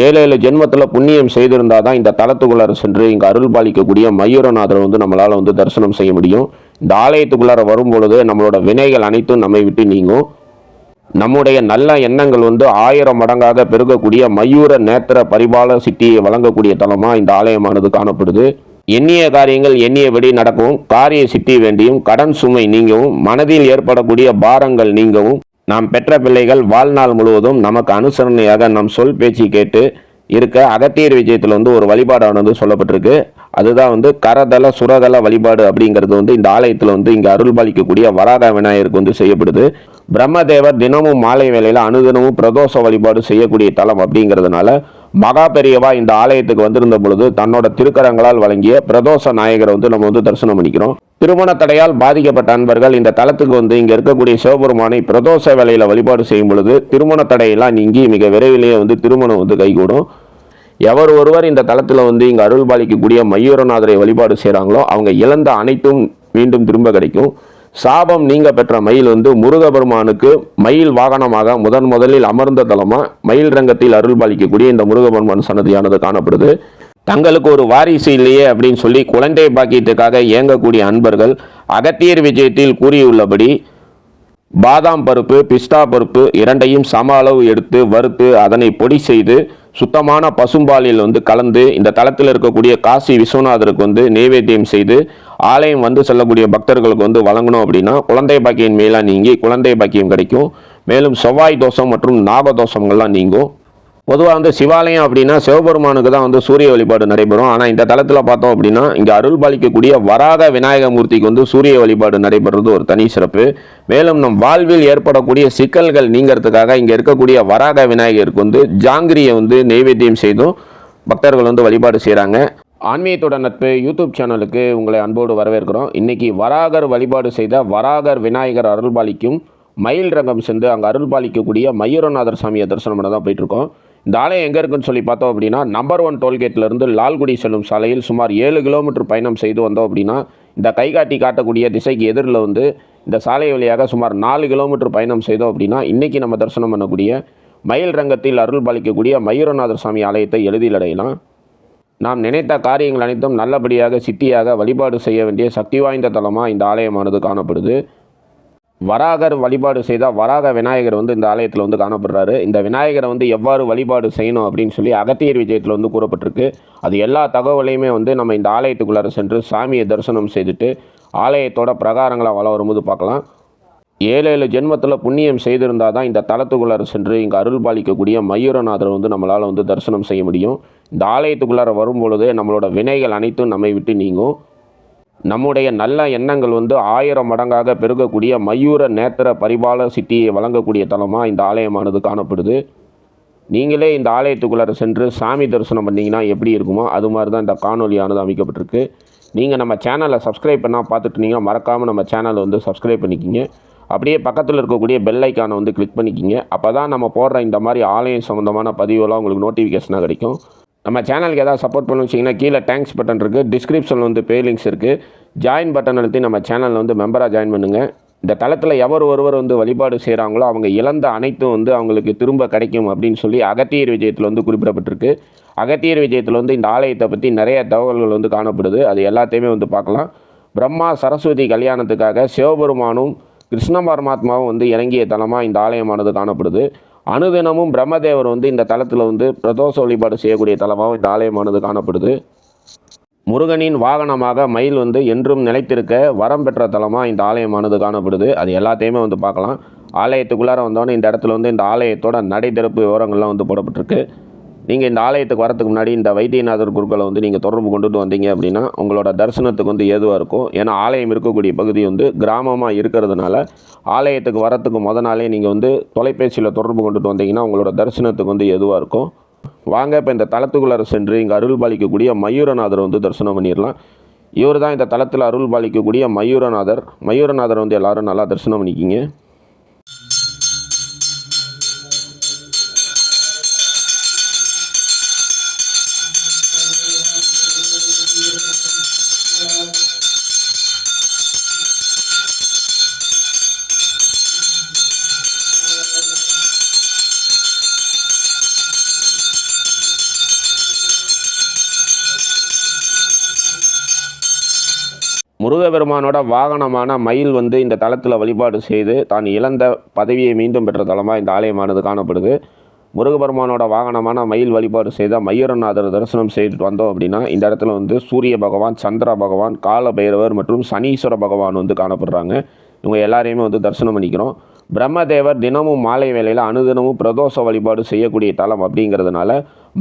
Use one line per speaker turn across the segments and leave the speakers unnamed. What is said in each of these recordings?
ஏழு ஏழு ஜென்மத்தில் புண்ணியம் செய்திருந்தால் தான் இந்த தளத்துக்குள்ளார சென்று இங்கே அருள் பாலிக்கக்கூடிய மயூரநாதரை வந்து நம்மளால் வந்து தரிசனம் செய்ய முடியும். இந்த ஆலயத்துக்குள்ளார வரும்பொழுது நம்மளோட வினைகள் அனைத்தும் நம்மை விட்டு நீங்கும். நம்முடைய நல்ல எண்ணங்கள் வந்து ஆயிரம் மடங்காக பெருகக்கூடிய மயூர நேத்திர பரிபால சிட்டியை வழங்கக்கூடிய தலமாக இந்த ஆலயமானது காணப்படுது. எண்ணிய காரியங்கள் எண்ணியபடி நடக்கவும் காரிய சித்தி வேண்டியும் கடன் சுமை நீங்கவும் மனதில் ஏற்படக்கூடிய பாரங்கள் நீங்கவும் நாம் பெற்ற பிள்ளைகள் வாழ்நாள் முழுவதும் நமக்கு அனுசரணையாக நம் சொல் பேச்சு கேட்டு இருக்க அகத்தியர் விஜயத்தில் வந்து ஒரு வழிபாடானது சொல்லப்பட்டிருக்கு. அதுதான் வந்து கரதள சுரதல வழிபாடு அப்படிங்கிறது வந்து இந்த ஆலயத்தில் வந்து இங்கே அருள் பாலிக்கக்கூடிய வராக விநாயகருக்கு வந்து செய்யப்படுது. பிரம்மதேவர் தினமும் மாலை வேளையில் அனுதினமும் பிரதோஷ வழிபாடு செய்யக்கூடிய தலம் அப்படிங்கிறதுனால மகா பெரியவா இந்த ஆலயத்துக்கு வந்திருந்த பொழுது தன்னோட திருக்கரங்களால் வழங்கிய பிரதோஷ நாயகரை வந்து நம்ம வந்து தரிசனம் பண்ணிக்கிறோம். திருமண தடையால் பாதிக்கப்பட்ட அன்பர்கள் இந்த தலத்துக்கு வந்து இங்கே இருக்கக்கூடிய சிவபெருமானை பிரதோஷ வேலையில் வழிபாடு செய்யும் பொழுது திருமண தடையெல்லாம் நீங்கி மிக விரைவிலேயே வந்து திருமணம் வந்து கைகூடும். எவர் ஒருவர் இந்த தளத்தில் வந்து இங்கே அருள் பாலிக்கக்கூடிய மயூரநாதரை வழிபாடு செய்கிறாங்களோ அவங்க இழந்த அனைத்தும் மீண்டும் திரும்ப கிடைக்கும். சாபம் நீங்க பெற்ற மயில் வந்து முருகபெருமானுக்கு மயில் வாகனமாக முதன் முதலில் அமர்ந்த தலமாக மயில் ரங்கத்தில் அருள் பாலிக்கக்கூடிய இந்த முருகபெருமான் சன்னதியானது காணப்படுது. தங்களுக்கு ஒரு வாரிசு இல்லையே அப்படின்னு சொல்லி குழந்தை பாக்கியத்துக்காக இயங்கக்கூடிய அன்பர்கள் அகத்தியர் விஜயத்தில் கூறியுள்ளபடி பாதாம் பருப்பு பிஸ்தா பருப்பு இரண்டையும் சம அளவு எடுத்து வறுத்து அதனை பொடி செய்து சுத்தமான பசும்பாலில் வந்து கலந்து இந்த தளத்தில் இருக்கக்கூடிய காசி விஸ்வநாதருக்கு வந்து நைவேத்தியம் செய்து ஆலயம் வந்து செல்லக்கூடிய பக்தர்களுக்கு வந்து வழங்கணும் அப்படின்னா குழந்தை பாக்கியின் மேலாம் நீங்கி குழந்தை பாக்கியம் கிடைக்கும். மேலும் செவ்வாய் தோஷம் மற்றும் நாக தோஷங்கள்லாம் நீங்கும். பொதுவாக வந்து சிவாலயம் அப்படின்னா சிவபெருமானுக்கு தான் வந்து சூரிய வழிபாடு நடைபெறும். ஆனால் இந்த தளத்தில் பார்த்தோம் அப்படின்னா இங்கே அருள் பாலிக்கக்கூடிய வராக விநாயக மூர்த்திக்கு வந்து சூரிய வழிபாடு நடைபெறுறது ஒரு தனி சிறப்பு. மேலும் நம் வாழ்வில் ஏற்படக்கூடிய சிக்கல்கள் நீங்கிறதுக்காக இங்கே இருக்கக்கூடிய வராக விநாயகருக்கு வந்து ஜாங்கிரியை வந்து நெய்வேத்தியம் செய்தும் பக்தர்கள் வந்து வழிபாடு செய்கிறாங்க ஆன்மீகத்தோட நட்பு யூடியூப் சேனலுக்கு உங்களை அன்போடு வரவேற்கிறோம். இன்னைக்கு வராகர் வழிபாடு செய்த வராகர் விநாயகர் அருள்பாலிக்கும் மயில் ரங்கம் சென்று அங்கே அருள்பாலிக்கக்கூடிய மயூரநாதர் சாமியை தரிசனம் பண்ண தான் போயிட்டுருக்கோம் இந்த ஆலயம் எங்கே இருக்குன்னு சொல்லி பார்த்தோம் அப்படின்னா நம்பர் ஒன் டோல்கேட்லேருந்து லால்குடி செல்லும் சாலையில் சுமார் ஏழு கிலோமீட்டர் பயணம் செய்து வந்தோம் அப்படின்னா இந்த கைகாட்டி காட்டக்கூடிய திசைக்கு எதிரில் வந்து இந்த சாலை வழியாக சுமார் நாலு கிலோமீட்டர் பயணம் செய்தோம் அப்படின்னா இன்றைக்கி நம்ம தரிசனம் பண்ணக்கூடிய மயில் ரங்கத்தில் அருள் பாலிக்கக்கூடிய மயூரநாதர் சாமி ஆலயத்தை எளிதில் அடையலாம். நாம் நினைத்த காரியங்கள் அனைத்தும் நல்லபடியாக சித்தியாக வழிபாடு செய்ய வேண்டிய சக்தி வாய்ந்த தலமாக இந்த ஆலயமானது காணப்படுது. வராகர் வழிபாடு செய்தால் வராக விநாயகர் வந்து இந்த ஆலயத்தில் வந்து காணப்படுறாரு. இந்த விநாயகரை வந்து எவ்வாறு வழிபாடு செய்யணும் அப்படின்னு சொல்லி அகத்தியர் விஜயத்தில் வந்து கூறப்பட்டிருக்கு. அது எல்லா தகவலையுமே வந்து நம்ம இந்த ஆலயத்துக்குள்ளார சென்று சாமியை தரிசனம் செய்துட்டு ஆலயத்தோட பிரகாரங்களை வள வரும்போது பார்க்கலாம். ஏழு ஏழு ஜென்மத்தில் புண்ணியம் செய்திருந்தால் தான் இந்த தளத்துக்குள்ளார சென்று இங்கே அருள் பாலிக்கக்கூடிய மயூரநாதரை வந்து நம்மளால் வந்து தரிசனம் செய்ய முடியும். இந்த ஆலயத்துக்குள்ளார வரும்பொழுது நம்மளோட வினைகள் அனைத்தும் நம்மை விட்டு நீங்கும். நம்முடைய நல்ல எண்ணங்கள் வந்து ஆயிரம் மடங்காக பெருகக்கூடிய மயூர நேத்திர பரிபால சிட்டியை வழங்கக்கூடிய தலமாக இந்த ஆலயமானது காணப்படுது. நீங்களே இந்த ஆலயத்துக்குள்ளார சென்று சாமி தரிசனம் பண்ணிங்கன்னா எப்படி இருக்குமோ அது மாதிரி தான் இந்த காணொலியானது அமைக்கப்பட்டிருக்கு. நீங்கள் நம்ம சேனலை சப்ஸ்கிரைப் பண்ணால் பார்த்துட்டுனீங்கன்னா மறக்காமல் நம்ம சேனலை வந்து சப்ஸ்கிரைப் பண்ணிக்கிங்க. அப்படியே பக்கத்தில் இருக்கக்கூடிய பெல் ஐக்கானை வந்து கிளிக் பண்ணிக்கிங்க. அப்போ தான் நம்ம போடுற இந்த மாதிரி ஆலயம் சம்மந்தமான பதிவுலாம் உங்களுக்கு நோட்டிஃபிகேஷனாக கிடைக்கும். நம்ம சேனலுக்கு ஏதாவது சப்போர்ட் பண்ண வச்சிங்கன்னா கீழே தேங்க்ஸ் பட்டன் இருக்குது டிஸ்கிரிப்ஷனில் வந்து பே லிங்க்ஸ் இருக்குது ஜாயின் பட்டன் அழுத்தி நம்ம சேனலில் வந்து மெம்பராக ஜாயின் பண்ணுங்கள் இந்த தளத்தில் எவர் ஒருவர் வந்து வழிபாடு செய்கிறாங்களோ அவங்க இழந்த அனைத்தும் வந்து அவங்களுக்கு திரும்ப கிடைக்கும் அப்படின்னு சொல்லி அகத்தியர் விஜயத்தில் வந்து குறிப்பிடப்பட்டிருக்கு. அகத்தியர் விஜயத்தில் வந்து இந்த ஆலயத்தை பற்றி நிறைய தகவல்கள் வந்து காணப்படுது. அது எல்லாத்தையுமே வந்து பார்க்கலாம். பிரம்மா சரஸ்வதி கல்யாணத்துக்காக சிவபெருமானும் கிருஷ்ண பரமாத்மாவும் வந்து இறங்கிய தலமாக இந்த ஆலயமானது காணப்படுது. அனுதினமும் பிரம்மதேவர் வந்து இந்த தலத்தில் வந்து பிரதோஷ வழிபாடு செய்யக்கூடிய தலமாகவும் இந்த ஆலயமானது காணப்படுது. முருகனின் வாகனமாக மயில் வந்து என்றும் நிலைத்திருக்க வரம் பெற்ற தலமாக இந்த ஆலயமானது காணப்படுது. அது எல்லாத்தையுமே வந்து பார்க்கலாம். ஆலயத்துக்குள்ளார வந்தோடனே இந்த இடத்துல வந்து இந்த ஆலயத்தோட நடை திறப்பு விவரங்கள்லாம் வந்து போடப்பட்டிருக்கு. நீங்கள் இந்த ஆலயத்துக்கு வரத்துக்கு முன்னாடி இந்த வைத்தியநாதர் குருக்களை வந்து நீங்கள் தொடர்பு கொண்டுட்டு வந்தீங்க அப்படின்னா உங்களோட தரிசனத்துக்கு வந்து ஏதுவாக இருக்கும்? ஏன்னா ஆலயம் இருக்கக்கூடிய பகுதி வந்து கிராமமாக இருக்கிறதுனால ஆலயத்துக்கு வரத்துக்கு முத நாளே நீங்கள் வந்து தொலைபேசியில் தொடர்பு கொண்டுட்டு வந்தீங்கன்னா உங்களோட தரிசனத்துக்கு வந்து எதுவாக இருக்கும்? வாங்க இப்போ இந்த தளத்துக்குள்ளார சென்று இங்கே அருள் பாலிக்கக்கூடிய மயூரநாதர் வந்து தரிசனம் பண்ணிடலாம். இவர் தான் இந்த தளத்தில் அருள் பாலிக்கக்கூடிய மயூரநாதர். மயூரநாதர் வந்து எல்லோரும் நல்லா தரிசனம் பண்ணிக்கிங்க. முருகபெருமானோட வாகனமான மயில் வந்து இந்த தளத்தில் வழிபாடு செய்து தான் இழந்த பதவியை மீண்டும் பெற்ற தலமாக இந்த ஆலயமானது காணப்படுது. முருகபெருமானோட வாகனமான மயில் வழிபாடு செய்தால் மயூரநாதர் தரிசனம் செய்துட்டு வந்தோம் அப்படின்னா இந்த இடத்துல வந்து சூரிய பகவான் சந்திர பகவான் கால பைரவர் மற்றும் சனீஸ்வர பகவான் வந்து காணப்படுறாங்க. இவங்க எல்லாரையுமே வந்து தரிசனம் பண்ணிக்கிறோம். பிரம்மதேவர் தினமும் மாலை வேளையில் அனுதினமும் பிரதோஷ வழிபாடு செய்யக்கூடிய தலம் அப்படிங்கிறதுனால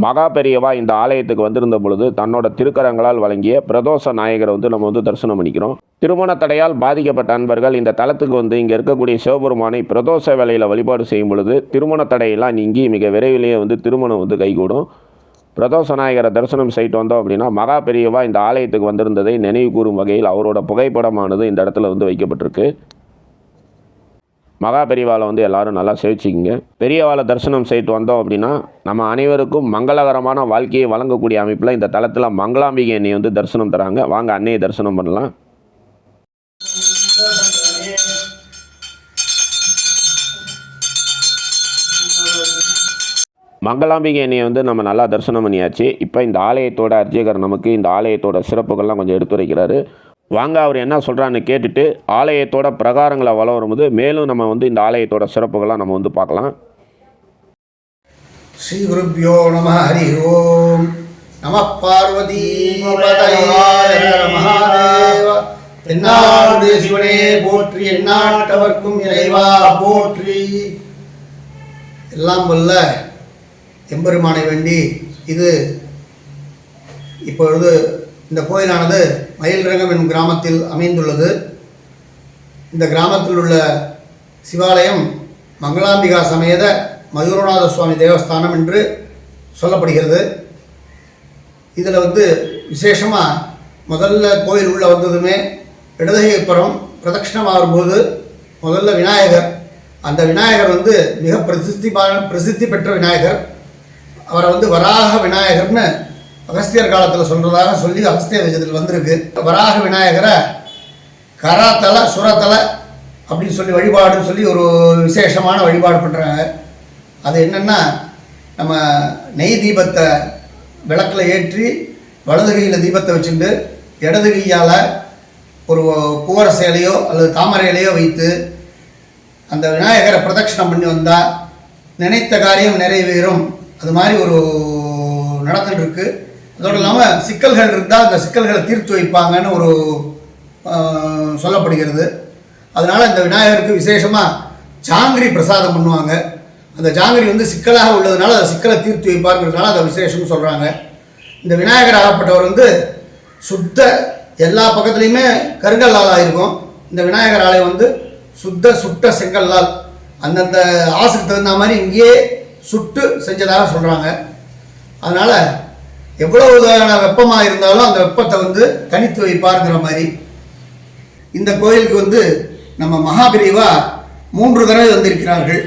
மகா பெரியவா இந்த ஆலயத்துக்கு வந்திருந்த பொழுது தன்னோட திருக்கரங்களால் வழங்கிய பிரதோஷ நாயகரை வந்து நம்ம வந்து தரிசனம் பண்ணிக்கிறோம். திருமண தடையால் பாதிக்கப்பட்ட அன்பர்கள் இந்த தலத்துக்கு வந்து இங்கே இருக்கக்கூடிய சிவபெருமானை பிரதோஷ வேலையில் வழிபாடு செய்யும் பொழுது திருமண தடையெல்லாம் நீங்கி மிக விரைவிலேயே வந்து திருமணம் வந்து கைகூடும். பிரதோஷ நாயகரை தரிசனம் செய்யிட்டு வந்தோம் அப்படின்னா மகா பெரியவா இந்த ஆலயத்துக்கு வந்திருந்ததை நினைவு கூறும் வகையில் அவரோட புகைப்படமானது இந்த இடத்துல வந்து வைக்கப்பட்டிருக்கு. மகா பெரியவாளை வந்து எல்லாரும் நல்லா சேவிச்சிக்கிங்க. பெரியவாளை தரிசனம் செய்துட்டு வந்தோம் அப்படின்னா நம்ம அனைவருக்கும் மங்களகரமான வாழ்க்கையை வழங்கக்கூடிய அமைப்பில் இந்த தளத்தில் மங்களாம்பிகை அன்னையை வந்து தரிசனம் தராங்க. வாங்க அன்னையை தரிசனம் பண்ணலாம். மங்களாம்பிகை அன்னையை வந்து நம்ம நல்லா தரிசனம் பண்ணியாச்சு. இப்போ இந்த ஆலயத்தோட அர்ச்சகர் நமக்கு இந்த ஆலயத்தோட சிறப்புகள்லாம் கொஞ்சம் எடுத்துரைக்கிறாரு. வாங்க அவர் என்ன சொல்கிறான்னு கேட்டுட்டு ஆலயத்தோட பிரகாரங்களை வள வரும்போது மேலும் நம்ம வந்து இந்த ஆலயத்தோட சிறப்புகள்லாம் நம்ம வந்து பார்க்கலாம்.
ஸ்ரீ ஸ்ரீகுருப்போ நம ஹரி ஓம். நம பார்வதி தென்னாடு சிவனே போற்றி எந்நாட்டவர்க்கும் இறைவா போற்றி. எல்லாம் வல்ல எம்பெருமானை வேண்டி இது இப்பொழுது இந்த கோயிலானது மயில்ரங்கம் என்னும் கிராமத்தில் அமைந்துள்ளது. இந்த கிராமத்தில் உள்ள சிவாலயம் மங்களாம்பிகா சமேத மயூரநாத சுவாமி தேவஸ்தானம் என்று சொல்லப்படுகிறது. இதில் வந்து விசேஷமாக முதல்ல கோயில் உள்ள வந்ததுமே இடதுகைப்புறம் பிரதட்சிணம் ஆகும்போது முதல்ல விநாயகர். அந்த விநாயகர் வந்து மிக பிரசித்தி பிரசித்தி பெற்ற விநாயகர். அவரை வந்து வராக விநாயகர்னு அகஸ்தியர் காலத்தில் சொல்கிறதாக சொல்லி அகஸ்திய விஜயத்தில் வந்திருக்கு. வராக விநாயகரை கராத்தல சுரத்தல அப்படின்னு சொல்லி வழிபாடுன்னு சொல்லி ஒரு விசேஷமான வழிபாடு பண்ணுறாங்க அது என்னென்னா நம்ம நெய் தீபத்தை விளக்கில் ஏற்றி வலது கையில் தீபத்தை வச்சுட்டு இடது கையால் ஒரு கூவர சேலையோ அல்லது தாமரை இலையோ வைத்து அந்த விநாயகரை பிரதட்சணம் பண்ணி வந்தால் நினைத்த காரியம் நிறைவேறும். அது மாதிரி ஒரு நடந்துட்டு இருக்குது அதோடு இல்லாமல் சிக்கல்கள் இருந்தால் அந்த சிக்கல்களை தீர்த்து வைப்பாங்கன்னு ஒரு சொல்லப்படுகிறது. அதனால் இந்த விநாயகருக்கு விசேஷமாக ஜாங்கிரி பிரசாதம் பண்ணுவாங்க. அந்த ஜாங்கிரி வந்து சிக்கலாக உள்ளதுனால அந்த சிக்கலை தீர்த்து வைப்பாருங்கிறதுனால அதை விசேஷம்னு சொல்கிறாங்க இந்த விநாயகர் ஆகப்பட்டவர் வந்து சுத்த எல்லா பக்கத்துலேயுமே கருங்கல்லால் ஆயிருக்கும் இந்த விநாயகர் ஆலயம் வந்து சுத்த சுட்ட செங்கல்லால் அந்தந்த ஆசுக்கு தகுந்த மாதிரி இங்கேயே சுட்டு செஞ்சதாக சொல்கிறாங்க அதனால் எவ்வளவு வெப்பமாக இருந்தாலும் அந்த வெப்பத்தை வந்து தனித்து வைப்பாருங்கிற மாதிரி. இந்த கோயிலுக்கு வந்து நம்ம மகாபிரிவா மூன்று தடவை வந்திருக்கிறார்கள்.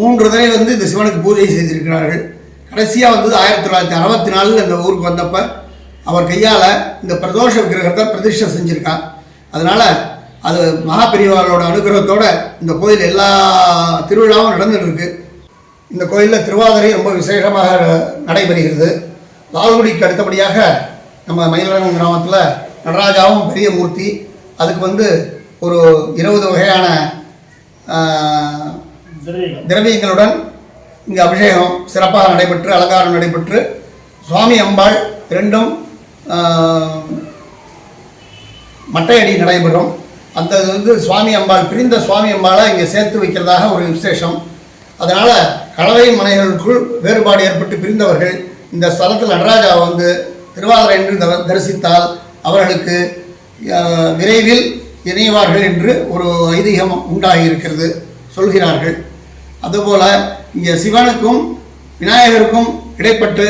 மூன்று தடவை வந்து இந்த சிவனுக்கு பூஜை செய்திருக்கிறார்கள். கடைசியாக வந்து ஆயிரத்தி தொள்ளாயிரத்தி அறுபத்தி நாலில் இந்த ஊருக்கு வந்தப்போ அவர் கையால் இந்த பிரதோஷ விக்கிரகத்தை பிரதிஷ்டை செஞ்சுருக்கான் அதனால் அது மகாபிரிவாளோட அனுகிரகத்தோடு இந்த கோயில் எல்லா திருவிழாவும் நடந்துகிட்டு இருக்கு. இந்த கோயிலில் திருவாதிரை ரொம்ப விசேஷமாக நடைபெறுகிறது. லால்குடிக்கு அடுத்தபடியாக நம்ம மயிலரங்கம் கிராமத்தில் நடராஜாவும் பெரிய மூர்த்தி. அதுக்கு வந்து ஒரு இருபது வகையான திரவியங்களுடன் இங்கே அபிஷேகம் சிறப்பாக நடைபெற்று அலங்காரம் நடைபெற்று சுவாமி அம்பாள் இரண்டும் ஆஹ், மட்டையடி நடைபெறும். அந்த இது வந்து சுவாமி அம்பாள் பிரிந்த சுவாமி அம்பாளை இங்கே சேர்த்து வைக்கிறதாக ஒரு விசேஷம். அதனால் கலவை மனைகளுக்குள் வேறுபாடு ஏற்பட்டு பிரிந்தவர்கள் இந்த ஸ்தலத்தில் நடராஜா வந்து திருவாதிரை என்று த- தரிசித்தால் அவர்களுக்கு விரைவில் இணைவார்கள் என்று ஒரு ஐதீகம் உண்டாகி இருக்கிறது சொல்கிறார்கள். அதுபோல இங்கே சிவனுக்கும் விநாயகருக்கும் இடைப்பட்டு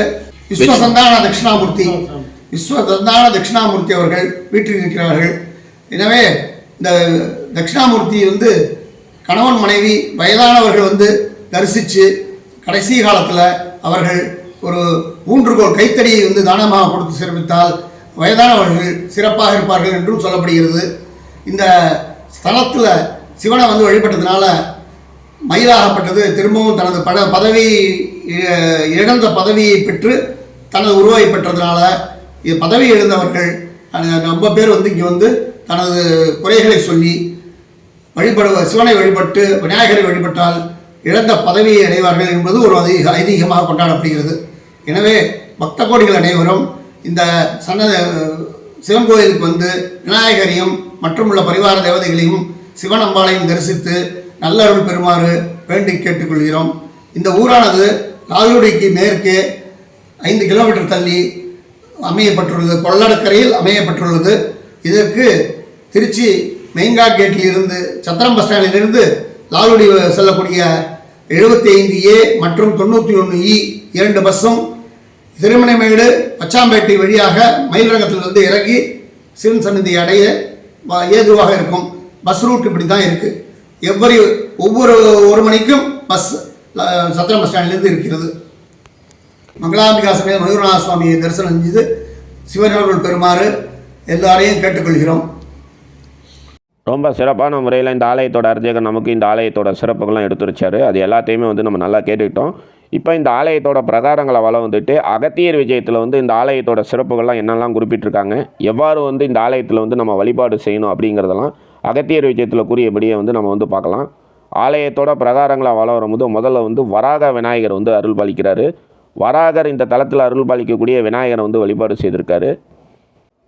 விஸ்வசந்தான தட்சிணாமூர்த்தி விஸ்வசந்தான தட்சிணாமூர்த்தி அவர்கள் வீட்டில் இருக்கிறார்கள் எனவே இந்த தட்சிணாமூர்த்தி வந்து கணவன் மனைவி வயதானவர்கள் வந்து தரிசித்து கடைசி காலத்தில் அவர்கள் ஒரு ஊன்றுகோல் கைத்தடியை வந்து தானமாக கொடுத்து சிறப்பித்தால் வயதானவர்கள் சிறப்பாக இருப்பார்கள் என்றும் சொல்லப்படுகிறது. இந்த ஸ்தலத்தில் சிவனை வந்து வழிபட்டதுனால மயிலாகப்பட்டது திரும்பவும் தனது பட பதவி இ- இழந்த பதவியை பெற்று தனது உருவாகி பெற்றதுனால இது பதவி இழந்தவர்கள் ரொம்ப பேர் வந்து இங்கே வந்து தனது குறைகளை சொல்லி வழிபடுவ சிவனை வழிபட்டு விநாயகரை வழிபட்டால் இழந்த பதவியை அடைவார்கள் என்பது ஒரு அதிக ஐதீகமாக கொண்டாடப்படுகிறது. எனவே பக்த கோடிகள் அனைவரும் இந்த சன்ன சிவன் கோயிலுக்கு வந்து விநாயகரையும் மற்றும் உள்ள பரிவார தேவதைகளையும் சிவன் அம்பாளையும் தரிசித்து நல்லருள் பெறுமாறு வேண்டி கேட்டுக்கொள்கிறோம். இந்த ஊரானது லால்குடிக்கு மேற்கே ஐந்து கிலோமீட்டர் தள்ளி அமையப்பட்டுள்ளது. கொள்ளடக்கரையில் அமையப்பட்டுள்ளது. இதற்கு திருச்சி மெயின்காட் கேட்டில் இருந்து சத்திரம் பஸ் ஸ்டாண்டிலிருந்து லாலுடி செல்லக்கூடிய எழுபத்தி ஐந்து ஏ மற்றும் தொண்ணூற்றி ஒன்று இ இரண்டு பஸ்ஸும் திருமணமேடு பச்சாம்பேட்டை வழியாக மயிலரங்கத்திலிருந்து இறங்கி சிவன் சன்னதி அடைய ஏதுவாக இருக்கும். பஸ் ரூட் இப்படி தான் இருக்குது எவ்வரி ஒவ்வொரு ஒரு மணிக்கும் பஸ் சத்திரம் பஸ் ஸ்டாண்ட்லேருந்து இருக்கிறது. மங்களாம்பிகா சமேத மயூரநாத சுவாமியை தரிசனம் செஞ்சு சிவனர்கள் பெறுமாறு எல்லாரையும் கேட்டுக்கொள்கிறோம்.
ரொம்ப சிறப்பான முறையில் இந்த ஆலயத்தோட அர்ச்சகர் நமக்கு இந்த ஆலயத்தோட சிறப்புகள்லாம் எடுத்துருச்சாரு. அது எல்லாத்தையுமே வந்து நம்ம நல்லா கேட்டுக்கிட்டோம். இப்போ இந்த ஆலயத்தோட பிரகாரங்களை வளம் வந்துட்டு அகத்தியர் விஜயத்தில் வந்து இந்த ஆலயத்தோட சிறப்புகள்லாம் என்னெல்லாம் குறிப்பிட்டிருக்காங்க எவ்வாறு வந்து இந்த ஆலயத்தில் வந்து நம்ம வழிபாடு செய்யணும் அப்படிங்கிறதெல்லாம் அகத்தியர் விஜயத்தில் கூறியபடியே வந்து நம்ம வந்து பார்க்கலாம். ஆலயத்தோட பிரகாரங்களை வளம் வரும்போது முதல்ல வந்து வராக விநாயகர் வந்து அருள் பாலிக்கிறாரு வராகர் இந்த தளத்தில் அருள் பாலிக்கக்கூடிய விநாயகரை வந்து வழிபாடு செய்திருக்காரு.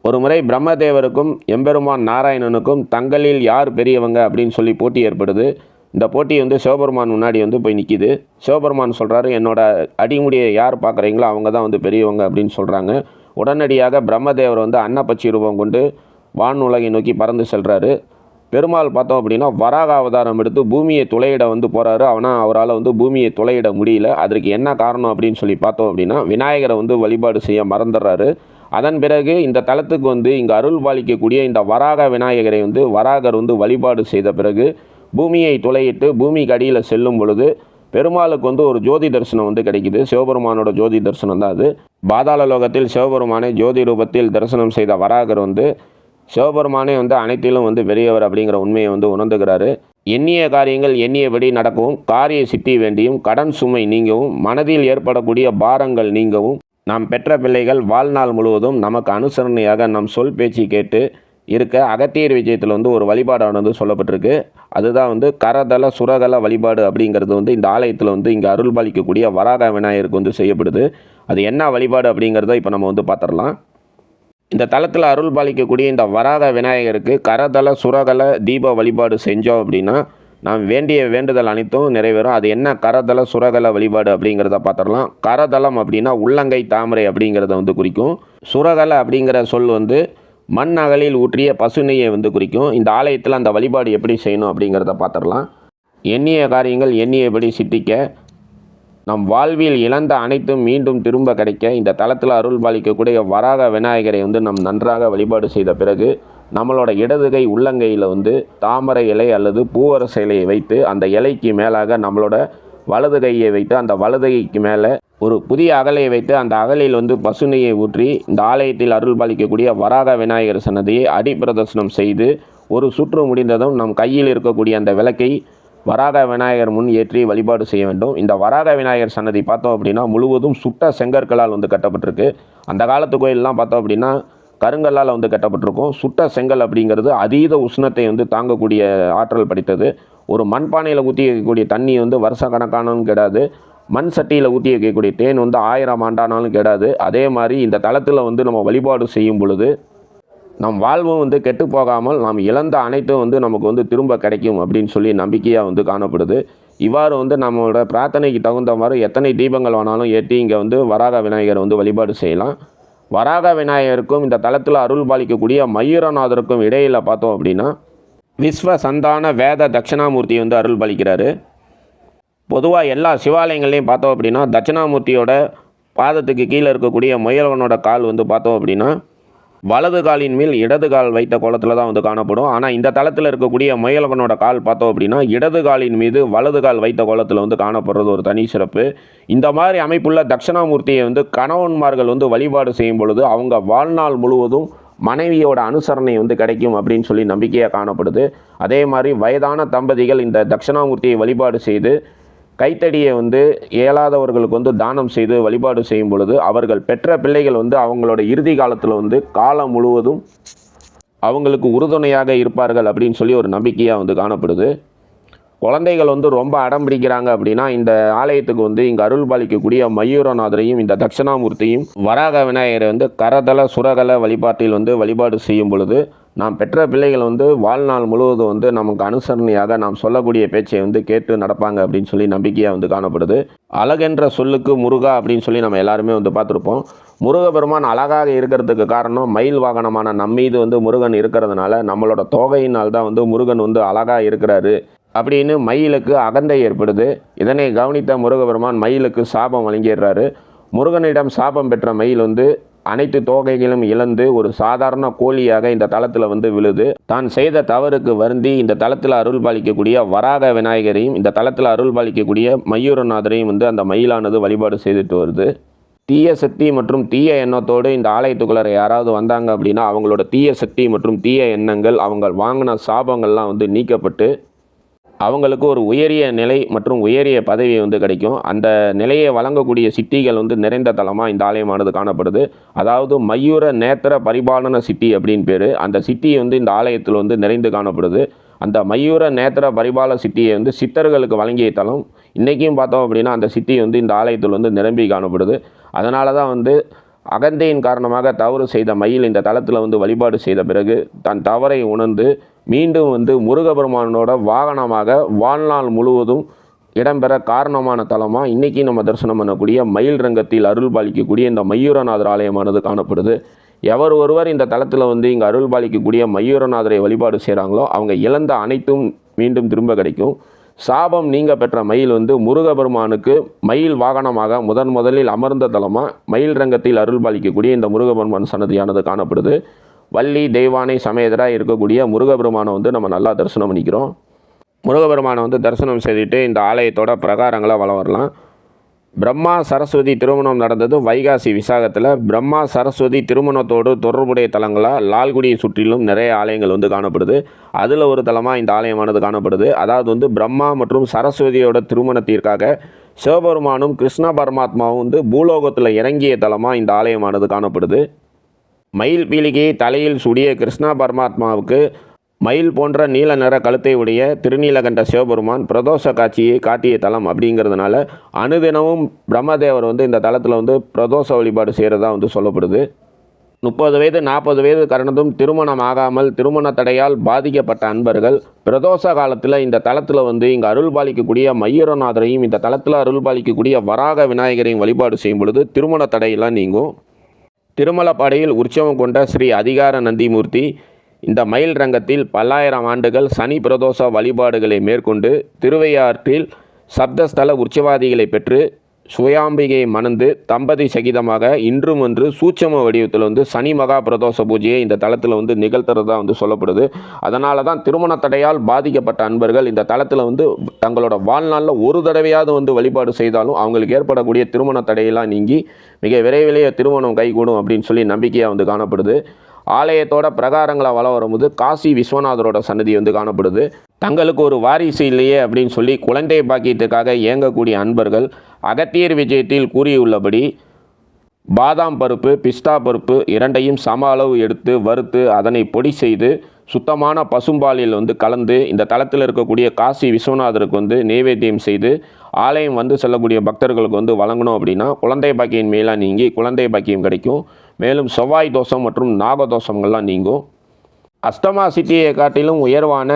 ஒரு முறை பிரம்மதேவருக்கும் எம்பெருமான் நாராயணனுக்கும் தங்களில் யார் பெரியவங்க அப்படின்னு சொல்லி போட்டி ஏற்படுது. இந்த போட்டி வந்து சிவபெருமான் முன்னாடி வந்து போய் நிற்கிது சிவபெருமான் சொல்கிறாரு என்னோட அடிமுடியை யார் பார்க்குறீங்களோ அவங்க தான் வந்து பெரியவங்க அப்படின்னு சொல்கிறாங்க உடனடியாக பிரம்மதேவர் வந்து அன்னப்பச்சி ரூபம் கொண்டு வான் உலகை நோக்கி பறந்து செல்கிறாரு பெருமாள் பார்த்தோம் அப்படின்னா வராக அவதாரம் எடுத்து பூமியை துளையிட வந்து போகிறாரு ஆனால் அவரால் வந்து பூமியை துளையிட முடியல. அதற்கு என்ன காரணம் அப்படின்னு சொல்லி பார்த்தோம் அப்படின்னா விநாயகரை வந்து வழிபாடு செய்ய மறந்துடுறாரு. அதன் பிறகு இந்த தலத்துக்கு வந்து இங்கே அருள் பாலிக்கக்கூடிய இந்த வராக விநாயகரை வந்து வராகர் வந்து வழிபாடு செய்த பிறகு பூமியை துளையிட்டு பூமிக்கு அடியில் செல்லும் பொழுது பெருமாளுக்கு வந்து ஒரு ஜோதி தரிசனம் வந்து கிடைக்குது. சிவபெருமானோட ஜோதி தரிசனம் தான் அது. பாதாள லோகத்தில் சிவபெருமானை ஜோதி ரூபத்தில் தரிசனம் செய்த வராகர் வந்து சிவபெருமானே வந்து அனைத்திலும் வந்து பெரியவர் அப்படிங்கிற உண்மையை வந்து உணர்ந்துகிறாரு. எண்ணிய காரியங்கள் எண்ணியபடி நடக்கவும் காரிய சித்தி வேண்டியும் கடன் சுமை நீங்கவும் மனதில் ஏற்படக்கூடிய பாரங்கள் நீங்கவும் நாம் பெற்ற பிள்ளைகள் வாழ்நாள் முழுவதும் நமக்கு அனுசரணையாக நம் சொல் பேச்சு கேட்டு இருக்க அகத்தியர் விஜயத்தில் வந்து ஒரு வழிபாடானது சொல்லப்பட்டிருக்கு. அதுதான் வந்து கரதள சுரதள வழிபாடு அப்படிங்கிறது வந்து இந்த ஆலயத்தில் வந்து இங்கே அருள் பாலிக்கக்கூடிய வராக விநாயகருக்கு வந்து செய்யப்படுது. அது என்ன வழிபாடு அப்படிங்கிறத இப்போ நம்ம வந்து பார்த்துடலாம் இந்த தலத்தில் அருள் பாலிக்கக்கூடிய இந்த வராக விநாயகருக்கு கரதள சுரகல தீப வழிபாடு செஞ்சோம் அப்படின்னா நாம் வேண்டிய வேண்டுதல் அனைத்தும் நிறைவேறும். அது என்ன? கரதள சுரதள வழிபாடு அப்படிங்கிறத பார்த்துடலாம். கரதளம் அப்படின்னா உள்ளங்கை தாமரை அப்படிங்கிறத வந்து குறிக்கும். சுரதள அப்படிங்கிற சொல் வந்து மண் அகலில் ஊற்றிய பசுநெய்யை வந்து குறிக்கும். இந்த ஆலயத்தில் அந்த வழிபாடு எப்படி செய்யணும் அப்படிங்கிறத பார்த்துடலாம். எண்ணிய காரியங்கள் எண்ணியபடி சித்திக்க. நம் வாழ்வில் இழந்த அனைத்தும் மீண்டும் திரும்ப கிடைக்க. இந்த தளத்தில் அருள் பாலிக்கக்கூடிய வராக விநாயகரை வந்து நம் நன்றாக வழிபாடு செய்த பிறகு நம்மளோட இடதுகை உள்ளங்கையில் வந்து தாமரை இலை அல்லது பூவரச இலையை வைத்து அந்த இலைக்கு மேலாக நம்மளோட வலது கையை வைத்து அந்த வலது கைக்கு மேலே ஒரு புதிய அகலையை வைத்து அந்த அகலில் வந்து பசுனையை ஊற்றி இந்த ஆலயத்தில் அருள் பாலிக்கக்கூடிய வராக விநாயகர் சன்னதியை அடிப்பிரதர்சனம் செய்து ஒரு சுற்று முடிந்ததும் நம் கையில் இருக்கக்கூடிய அந்த விளக்கை வராக விநாயகர் முன் ஏற்றி வழிபாடு செய்ய வேண்டும். இந்த வராக விநாயகர் சன்னதி பார்த்தோம் அப்படின்னா முழுவதும் சுட்ட செங்கற்களால் வந்து கட்டப்பட்டிருக்கு. அந்த காலத்து கோயிலெலாம் பார்த்தோம் அப்படின்னா கருங்கல்லால் வந்து கட்டப்பட்டிருக்கும். சுட்ட செங்கல் அப்படிங்கிறது அதீத உஷ்ணத்தை வந்து தாங்கக்கூடிய ஆற்றல் படைத்தது. ஒரு மண்பானையில் ஊற்றி வைக்கக்கூடிய தண்ணி வந்து வருஷ கணக்கானாலும் கெடாது. மண் சட்டியில் ஊற்றி வைக்கக்கூடிய தேன் வந்து ஆயிரம் ஆண்டானாலும் கெடாது. அதே மாதிரி இந்த தளத்தில் வந்து நம்ம வழிபாடு செய்யும் பொழுது நம் வாழ்வும் வந்து கெட்டு போகாமல் நாம் இழந்த அனைத்தும் வந்து நமக்கு வந்து திரும்ப கிடைக்கும் அப்படின்னு சொல்லி நம்பிக்கையாக வந்து காணப்படுது. இவ்வாறு வந்து நம்மளோட பிரார்த்தனைக்கு தகுந்த மாதிரி எத்தனை தீபங்கள் வேணாலும் ஏற்றி இங்கே வந்து வராக விநாயகரை வந்து வழிபாடு செய்யலாம். வராக விநாயகருக்கும் இந்த தளத்தில் அருள் பாலிக்கக்கூடிய மயூரநாதருக்கும் இடையில் பார்த்தோம் அப்படின்னா விஸ்வ சந்தான வேத தட்சிணாமூர்த்தி வந்து அருள் பாலிக்கிறாரு. பொதுவாக எல்லா சிவாலயங்கள்லையும் பார்த்தோம் அப்படின்னா தட்சிணாமூர்த்தியோட பாதத்துக்கு கீழே இருக்கக்கூடிய முயல்வனோட கால் வந்து பார்த்தோம் அப்படின்னா வலது காலின் மேல் இடது கால் வைத்த கோலத்தில் தான் வந்து காணப்படும். ஆனால் இந்த தளத்தில் இருக்கக்கூடிய முயலவனோட கால் பார்த்தோம் அப்படின்னா இடது காலின் மீது வலது கால் வைத்த கோலத்தில் வந்து காணப்படுறது ஒரு தனி சிறப்பு. இந்த மாதிரி அமைப்புள்ள தட்சிணாமூர்த்தியை வந்து கணவன்மார்கள் வந்து வழிபாடு செய்யும் பொழுது அவங்க வாழ்நாள் முழுவதும் மனைவியோட அனுசரணை வந்து கிடைக்கும் அப்படின்னு சொல்லி நம்பிக்கையாக காணப்படுது. அதே மாதிரி வயதான தம்பதிகள் இந்த தட்சிணாமூர்த்தியை வழிபாடு செய்து கைத்தடியை வந்து இயலாதவர்களுக்கு வந்து தானம் செய்து வழிபாடு செய்யும் பொழுது அவர்கள் பெற்ற பிள்ளைகள் வந்து அவங்களோட இறுதி காலத்தில் வந்து காலம் முழுவதும் அவங்களுக்கு உறுதுணையாக இருப்பார்கள் அப்படின்னு சொல்லி ஒரு நம்பிக்கையாக வந்து காணப்படுது. குழந்தைகள் வந்து ரொம்ப அடம் பிடிக்கிறாங்க அப்படின்னா இந்த ஆலயத்துக்கு வந்து இங்கே அருள் பாலிக்கக்கூடிய மயூரநாதரையும் இந்த தட்சிணாமூர்த்தியும் வராக விநாயகரை வந்து கரதள சுரகல வழிபாட்டில் வந்து வழிபாடு செய்யும் பொழுது நாம் பெற்ற பிள்ளைகள் வந்து வாழ்நாள் முழுவதும் வந்து நமக்கு அனுசரணையாக நாம் சொல்லக்கூடிய பேச்சை வந்து கேட்டு நடப்பாங்க அப்படின்னு சொல்லி நம்பிக்கையாக வந்து காணப்படுது. அழகென்ற சொல்லுக்கு முருகா அப்படின்னு சொல்லி நம்ம எல்லாருமே வந்து பார்த்துருப்போம். முருகபெருமான் அழகாக இருக்கிறதுக்கு காரணம் மயில் வாகனமான நம்மீது வந்து முருகன் இருக்கிறதுனால நம்மளோட தோகையினால் தான் வந்து முருகன் வந்து அழகாக இருக்கிறாரு அப்படின்னு மயிலுக்கு அகந்தை ஏற்படுது. இதனை கவனித்த முருகபெருமான் மயிலுக்கு சாபம் வழங்கிடுறாரு. முருகனிடம் சாபம் பெற்ற மயில் வந்து அனைத்து தோகைகளும் இழந்து ஒரு சாதாரண கோழியாக இந்த தளத்தில் வந்து விழுது. தான் செய்த தவறுக்கு வருந்தி இந்த தளத்தில் அருள் பாலிக்கக்கூடிய வராக விநாயகரையும் இந்த தளத்தில் அருள் பாலிக்கக்கூடிய மயூரநாதரையும் வந்து அந்த மயிலானது வழிபாடு செய்துட்டு வருது. தீய சக்தி மற்றும் தீய எண்ணத்தோடு இந்த ஆலயத்துக்குள்ளார யாராவது வந்தாங்க அப்படின்னா அவங்களோட தீய சக்தி மற்றும் தீய எண்ணங்கள் அவங்க வாங்கின சாபங்கள்லாம் வந்து நீக்கப்பட்டு அவங்களுக்கு ஒரு உயரிய நிலை மற்றும் உயரிய பதவி வந்து கிடைக்கும். அந்த நிலையை வழங்கக்கூடிய சிட்டிகள் வந்து நிறைந்த தலமாக இந்த ஆலயமானது காணப்படுது. அதாவது மயூர நேத்திர பரிபாலன சிட்டி அப்படின்னு பேர். அந்த சிட்டி வந்து இந்த ஆலயத்தில் வந்து நிறைந்து காணப்படுது. அந்த மயூர நேத்திர பரிபால சிட்டியை வந்து சித்தர்களுக்கு வழங்கிய தலம் இன்றைக்கும் பார்த்தோம் அப்படின்னா அந்த சிட்டி வந்து இந்த ஆலயத்தில் வந்து நிரம்பி காணப்படுது. அதனால தான் வந்து அகந்தையின் காரணமாக தவறு செய்த மயில் இந்த தளத்தில் வந்து வழிபாடு செய்த பிறகு தன் தவறை உணர்ந்து மீண்டும் வந்து முருகபெருமானோட வாகனமாக வாழ்நாள் முழுவதும் இடம்பெற காரணமான தலமாக இன்றைக்கி நம்ம தரிசனம் பண்ணக்கூடிய மயில் ரங்கத்தில் அருள் பாலிக்கக்கூடிய இந்த மயூரநாதர் ஆலயமானது காணப்படுது. எவர் ஒருவர் இந்த தளத்தில் வந்து இங்கே அருள் பாலிக்கக்கூடிய மயூரநாதரை வழிபாடு செய்கிறாங்களோ அவங்க இழந்த அனைத்தும் மீண்டும் திரும்ப கிடைக்கும். சாபம் நீங்க பெற்ற மயில் வந்து முருகபெருமானுக்கு மயில் வாகனமாக முதன் முதலில் அமர்ந்த தலமாக மயில் ரங்கத்தில் அருள் பாலிக்கக்கூடிய இந்த முருகபெருமான் சன்னதியானது காணப்படுது. வள்ளி தெய்வானை சமேதராக இருக்கக்கூடிய முருகபெருமானை வந்து நம்ம நல்லா தரிசனம் பண்ணிக்கிறோம். முருகபெருமானை வந்து தரிசனம் செய்துட்டு இந்த ஆலயத்தோட பிரகாரங்களை வலம் வரலாம். பிரம்மா சரஸ்வதி திருமணம் நடந்தது வைகாசி விசாகத்தில். பிரம்மா சரஸ்வதி திருமணத்தோடு தொடர்புடைய தலங்களாக லால்குடியை சுற்றிலும் நிறைய ஆலயங்கள் வந்து காணப்படுது. அதில் ஒரு தலமாக இந்த ஆலயமானது காணப்படுது. அதாவது வந்து பிரம்மா மற்றும் சரஸ்வதியோட திருமணத்திற்காக சிவபெருமானும் கிருஷ்ண பரமாத்மாவும் வந்து பூலோகத்தில் இறங்கிய தலமாக இந்த ஆலயமானது காணப்படுது. மயில் பீலிகையை தலையில் சுடிய கிருஷ்ணா பரமாத்மாவுக்கு மயில் போன்ற நீல நிற கழுத்தை உடைய திருநீலகண்ட சிவபெருமான் பிரதோஷ காட்சியை காட்டிய தலம் அப்படிங்கிறதுனால அனுதினமும் பிரம்மதேவர் வந்து இந்த தலத்தில் வந்து பிரதோஷ வழிபாடு செய்கிறதா வந்து சொல்லப்படுது. முப்பது வயது நாற்பது வயது கடந்ததும் திருமணம் ஆகாமல் திருமண தடையால் பாதிக்கப்பட்ட அன்பர்கள் பிரதோஷ காலத்தில் இந்த தலத்தில் வந்து இங்கே அருள் பாலிக்கக்கூடிய மயூரநாதரையும் இந்த தலத்தில் அருள் பாலிக்கக்கூடிய வராக விநாயகரையும் வழிபாடு செய்யும் பொழுது திருமண தடையெல்லாம் நீங்கும். திருமலப்பாடியில் உற்சவம் கொண்ட ஸ்ரீ அதிகார நந்திமூர்த்தி இந்த மயில் ரங்கத்தில் பல்லாயிரம் ஆண்டுகள் சனி பிரதோஷ வழிபாடுகளை மேற்கொண்டு திருவையாற்றில் சப்தஸ்தல உற்சவாதிகளை பெற்று சுயாம்பிகையை மணந்து தம்பதி சகிதமாக இன்றும் ஒன்று சூட்சம வடிவத்தில் வந்து சனி மகா பிரதோஷ பூஜையை இந்த தளத்தில் வந்து நிகழ்த்துறதா வந்து சொல்லப்படுது. அதனால தான் திருமண தடையால் பாதிக்கப்பட்ட அன்பர்கள் இந்த தளத்தில் வந்து தங்களோட வாழ்நாளில் ஒரு தடவையாவது வந்து வழிபாடு செய்தாலும் அவங்களுக்கு ஏற்படக்கூடிய திருமண தடையெல்லாம் நீங்கி மிக விரைவிலேயே திருமணம் கைகூடும் அப்படின்னு சொல்லி நம்பிக்கையாக வந்து காணப்படுது. ஆலயத்தோட பிரகாரங்களை வளம் வரும்போது காசி விஸ்வநாதரோட சன்னதி வந்து காணப்படுது. தங்களுக்கு ஒரு வாரிசு இல்லையே அப்படின்னு சொல்லி குழந்தை பாக்கியத்துக்காக இயங்கக்கூடிய அன்பர்கள் அகத்தியர் விஜயத்தில் கூறியுள்ளபடி பாதாம் பருப்பு பிஸ்தா பருப்பு இரண்டையும் சம அளவு எடுத்து வறுத்து அதனை பொடி செய்து சுத்தமான பசும்பாலில் வந்து கலந்து இந்த தளத்தில் இருக்கக்கூடிய காசி விஸ்வநாதருக்கு வந்து நைவேத்தியம் செய்து ஆலயம் வந்து செல்லக்கூடிய பக்தர்களுக்கு வந்து வழங்கணும் அப்படின்னா குழந்தை பாக்கியம் மேலாம் நீங்கி குழந்தை பாக்கியம் கிடைக்கும். மேலும் செவ்வாய் தோஷம் மற்றும் நாகதோஷங்கள்லாம் நீங்கும். அஷ்டமா சித்தியை காட்டிலும் உயர்வான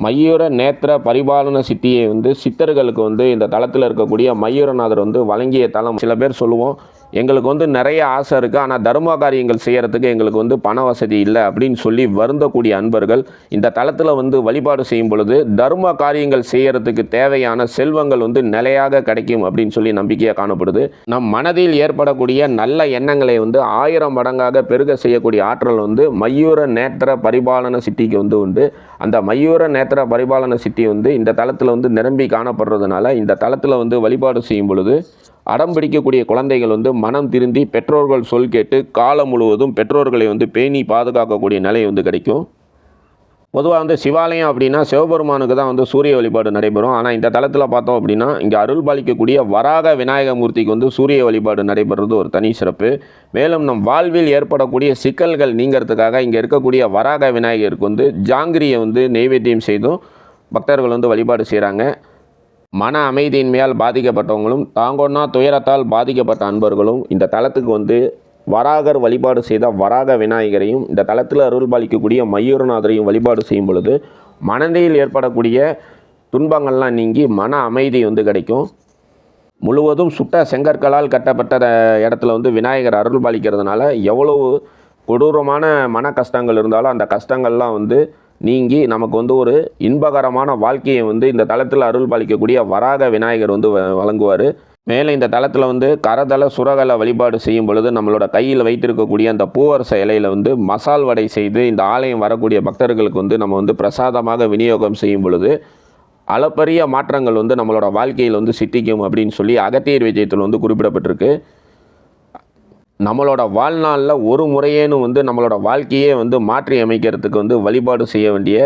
மயூர நேத்திர பரிபாலன சித்தியை வந்து சித்தர்களுக்கு வந்து இந்த தளத்தில் இருக்கக்கூடிய மயூரநாதர் வந்து வழங்கிய தலம். சில பேர் சொல்லுவோம் எங்களுக்கு வந்து நிறைய ஆசை இருக்குது ஆனால் தர்ம காரியங்கள் செய்கிறதுக்கு எங்களுக்கு வந்து பண வசதி இல்லை அப்படின்னு சொல்லி வருந்தக்கூடிய அன்பர்கள் இந்த தளத்தில் வந்து வழிபாடு செய்யும் பொழுது தர்ம காரியங்கள் செய்கிறதுக்கு தேவையான செல்வங்கள் வந்து நிலையாக கிடைக்கும் அப்படின்னு சொல்லி நம்பிக்கையாக காணப்படுது. நம் மனதில் ஏற்படக்கூடிய நல்ல எண்ணங்களை வந்து ஆயிரம் மடங்காக பெருக செய்யக்கூடிய ஆற்றல் வந்து மையூர நேத்திர பரிபாலன சிட்டிக்கு வந்து உண்டு. அந்த மையூர நேத்திர பரிபாலன சிட்டி வந்து இந்த தளத்தில் வந்து நிரம்பி காணப்படுறதுனால இந்த தளத்தில் வந்து வழிபாடு செய்யும் பொழுது அடம் பிடிக்கக்கூடிய குழந்தைகள் வந்து மனம் திருந்தி பெற்றோர்கள் சொல் கேட்டு காலம் முழுவதும் பெற்றோர்களை வந்து பேணி பாதுகாக்கக்கூடிய நிலை வந்து கிடைக்கும். பொதுவாக வந்து சிவாலயம் அப்படின்னா சிவபெருமானுக்கு தான் வந்து சூரிய வழிபாடு நடைபெறும். ஆனால் இந்த தளத்தில் பார்த்தோம் அப்படின்னா இங்கே அருள் பாலிக்கக்கூடிய வராக விநாயக மூர்த்திக்கு வந்து சூரிய வழிபாடு நடைபெறுறது ஒரு தனி சிறப்பு. மேலும் நம் வாழ்வில் ஏற்படக்கூடிய சிக்கல்கள் நீங்கிறதுக்காக இங்கே இருக்கக்கூடிய வராக விநாயகருக்கு வந்து ஜாங்கிரியை வந்து நெய்வேத்தியம் செய்தும் பக்தர்கள் வந்து வழிபாடு செய்கிறாங்க மன அமைதியின்மையால் பாதிக்கப்பட்டவங்களும் தாங்கொன்னா துயரத்தால் பாதிக்கப்பட்ட அன்பர்களும் இந்த தளத்துக்கு வந்து வராகர் வழிபாடு செய்த வராக விநாயகரையும் இந்த தளத்தில் அருள் பாலிக்கக்கூடிய மயூரநாதரையும் வழிபாடு செய்யும் பொழுது மனதில் ஏற்படக்கூடிய துன்பங்கள்லாம் நீங்கி மன அமைதி வந்து கிடைக்கும். முழுவதும் சுட்ட செங்கற்களால் கட்டப்பட்ட இடத்துல வந்து விநாயகர் அருள் பாலிக்கிறதுனால எவ்வளவு கொடூரமான மன கஷ்டங்கள் இருந்தாலும் அந்த கஷ்டங்கள்லாம் வந்து நீங்கி நமக்கு வந்து ஒரு இன்பகரமான வாழ்க்கையை வந்து இந்த தளத்தில் அருள் பாலிக்கக்கூடிய வராக விநாயகர் வந்து வ- வழங்குவார். மேலே இந்த தளத்தில் வந்து கரதள சுரகல வழிபாடு செய்யும் பொழுது நம்மளோட கையில் வைத்திருக்கக்கூடிய அந்த பூவரச இலையில் வந்து மசால் வடை செய்து இந்த ஆலயம் வரக்கூடிய பக்தர்களுக்கு வந்து நம்ம வந்து பிரசாதமாக விநியோகம் செய்யும் பொழுது அளப்பரிய மாற்றங்கள் வந்து நம்மளோட வாழ்க்கையில் வந்து சித்திக்கும் அப்படின்னு சொல்லி அகத்தியர் விஜயத்தில் வந்து குறிப்பிடப்பட்டிருக்கு. நம்மளோட வாழ்நாளில் ஒரு முறையேனும் வந்து நம்மளோட வாழ்க்கையே வந்து மாற்றி அமைக்கிறதுக்கு வந்து வழிபாடு செய்ய வேண்டிய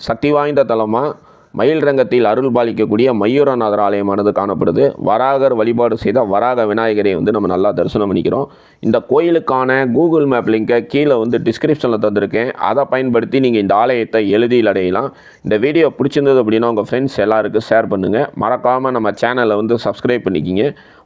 சக்தி வாய்ந்த தலமாக மயில் ரங்கத்தில் அருள் பாலிக்கக்கூடிய மயூரநாதர் ஆலயமானது காணப்படுது. வராகர் வழிபாடு செய்த வராக விநாயகரை வந்து நம்ம நல்லா தரிசனம் பண்ணிக்கிறோம். இந்த கோயிலுக்கான கூகுள் மேப் லிங்கை கீழே வந்து டிஸ்கிரிப்ஷனில் தந்திருக்கேன். அதை பயன்படுத்தி நீங்கள் இந்த ஆலயத்தை எழுதியில் அடையலாம். இந்த வீடியோ பிடிச்சிருந்தது அப்படின்னா உங்கள் ஃப்ரெண்ட்ஸ் எல்லாருக்கும் ஷேர் பண்ணுங்கள் மறக்காமல் நம்ம சேனலை வந்து சப்ஸ்கிரைப் பண்ணிக்கிங்க.